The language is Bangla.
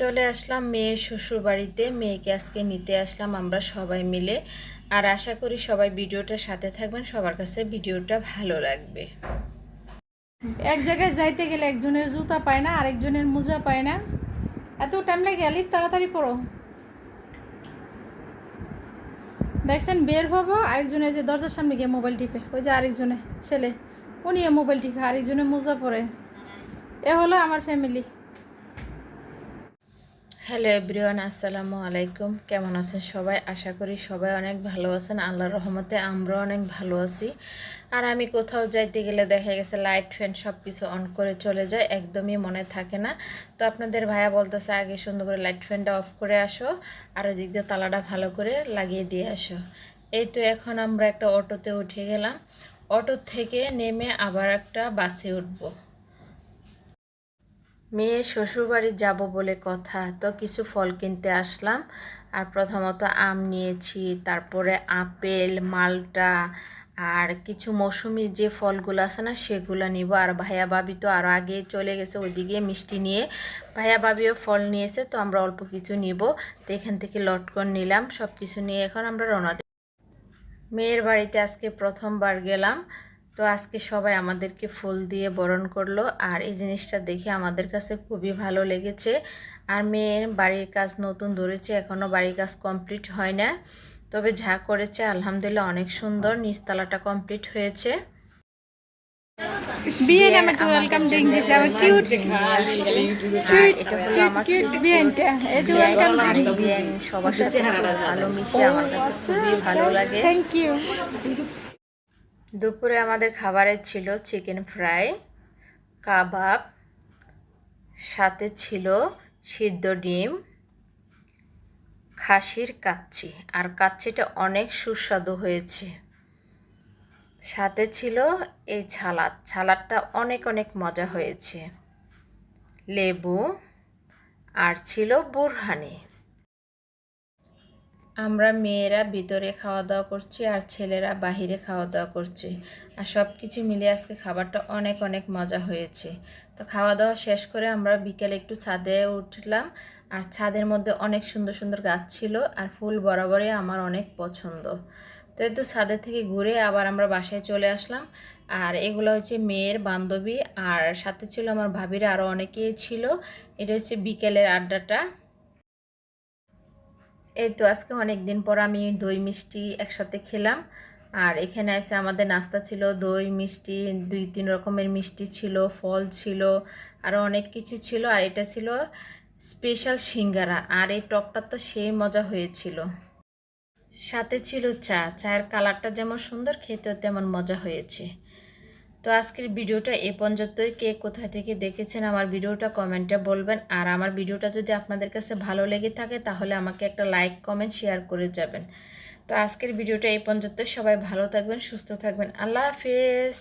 চলে আসলাম মেয়ে শ্বশুর বাড়িতে মেয়েকে আজকে নিতে আসলাম আমরা সবাই মিলে। আর আশা করি সবাই ভিডিওটার সাথে থাকবেন, সবার কাছে ভিডিওটা ভালো লাগবে। এক জায়গায় যাইতে গেলে একজনের জুতা পায় না, আরেকজনের মোজা পায় না। এত টাইম লাগে আলিফ তাড়াতাড়ি পড়ো দেখছেন, বের হব, আরেকজনে যে দরজার সামনে গিয়ে মোবাইল টিপে। ওই যে আরেকজনে, ছেলে। উনি মোবাইল টিপে, আরেকজনে মোজা পরে। এ হলো আমার ফ্যামিলি হ্যালো এভরিওয়ান, আসসালামু আলাইকুম। কেমন আছেন সবাই? আশা করি সবাই অনেক ভালো আছেন। আল্লাহর রহমতে আমরাও অনেক ভালো আছি। আর আমি কোথাও যাইতে গেলে দেখা গেছে লাইট ফ্যান সব কিছু অন করে চলে যায়, একদমই মনে থাকে না। তো আপনাদের ভাইয়া বলতেছে, আগে সুন্দর করে লাইট ফ্যানটা অফ করে আসো, আর ওই দিক দিয়ে তালাটা ভালো করে লাগিয়ে দিয়ে আসো। এই তো এখন আমরা একটা অটোতে উঠে গেলাম। অটো থেকে নেমে আবার একটা বাসে উঠবো। মেয়ে শ্বশুরবাড়ি যাব বলে কথা, তো কিছু ফল কিনতে আসলাম। আর প্রথমত আম নিয়েছি, তারপরে আপেল, মালটা, আর কিছু মৌসুমি যে ফলগুলো আছে না, সেগুলো নিব। আর ভাইয়া বাবি তো আরও আগে চলে গেছে ওইদিকে মিষ্টি নিয়ে। ভাইয়া ভাবিও ফল নিয়েছে, তো আমরা অল্প কিছু নিব। তো এখান থেকে লটকন নিলাম সব কিছু নিয়ে এখন আমরা রওনা মেয়ের বাড়িতে আজকে প্রথমবার গেলাম। তো আজকে সবাই আমাদেরকে ফুল দিয়ে বরণ করল আর এই জিনিসটা দেখে আমাদের কাছে খুবই ভালো লেগেছে। আর মেয়ের বাড়ির কাজ নতুন ধরেছে এখনও বাড়ির কাজ কমপ্লিট হয় না। তবে যা করেছে আলহামদুলিল্লাহ অনেক সুন্দর নিচতলাটা কমপ্লিট হয়েছে। সবার সাথে ভালো মিশে আমার কাছে খুবই ভালো লাগে। থ্যাংক ইউ দুপুরে আমাদের খাবারে ছিল চিকেন ফ্রাই, কাবাব, সাথে ছিল সিদ্ধ ডিম, খাসির কাচ্চি। আর কাচ্চিটা অনেক সুস্বাদু হয়েছে। সাথে ছিল এই ছালাদ। ছালাদটা অনেক অনেক মজা হয়েছে। লেবু, আর ছিল বুরহানি। আমরা মেয়েরা ভিতরে খাওয়া দাওয়া করছি আর ছেলেরা বাহিরে খাওয়া দাওয়া করছে। আর সব কিছু মিলে আজকে খাবারটা অনেক অনেক মজা হয়েছে। তো খাওয়া দাওয়া শেষ করে আমরা বিকেলে একটু ছাদে উঠলাম। আর ছাদের মধ্যে অনেক সুন্দর সুন্দর গাছ ছিল আর ফুল বরাবরই আমার অনেক পছন্দ। তো তো ছাদের থেকে ঘুরে আবার আমরা বাসায় চলে আসলাম। আর এগুলো হচ্ছে মেয়ের বান্ধবী আর সাথে ছিল আমার ভাবিরা আরও অনেকেই ছিল। এটা হচ্ছে বিকেলের আড্ডাটা। এই তো আজকে অনেক দিন পর আমি দই মিষ্টি একসাথে খেলাম। আর এখানে এসে আমাদের নাস্তা ছিল দই মিষ্টি, দুই তিন রকমের মিষ্টি ছিল, ফল ছিল আরও অনেক কিছু ছিল। আর এটা ছিল স্পেশাল সিঙ্গারা, আর এই টকটা তো সেই মজা হয়েছিল। সাথে ছিল চা, চায়ের কালারটা যেমন সুন্দর, খেতেও তেমন মজা হয়েছে। তো আজকের ভিডিওটা এ পর্যন্তই। কে কোথা থেকে দেখেছেন আমার ভিডিওটা কমেন্টে বলবেন। আর আমার ভিডিওটা যদি আপনাদের কাছে ভালো লেগে থাকে, তাহলে আমাকে একটা লাইক কমেন্ট শেয়ার করে যাবেন। তো আজকের ভিডিওটা এ পর্যন্ত সবাই ভালো থাকবেন, সুস্থ থাকবেন। আল্লাহ হাফেজ।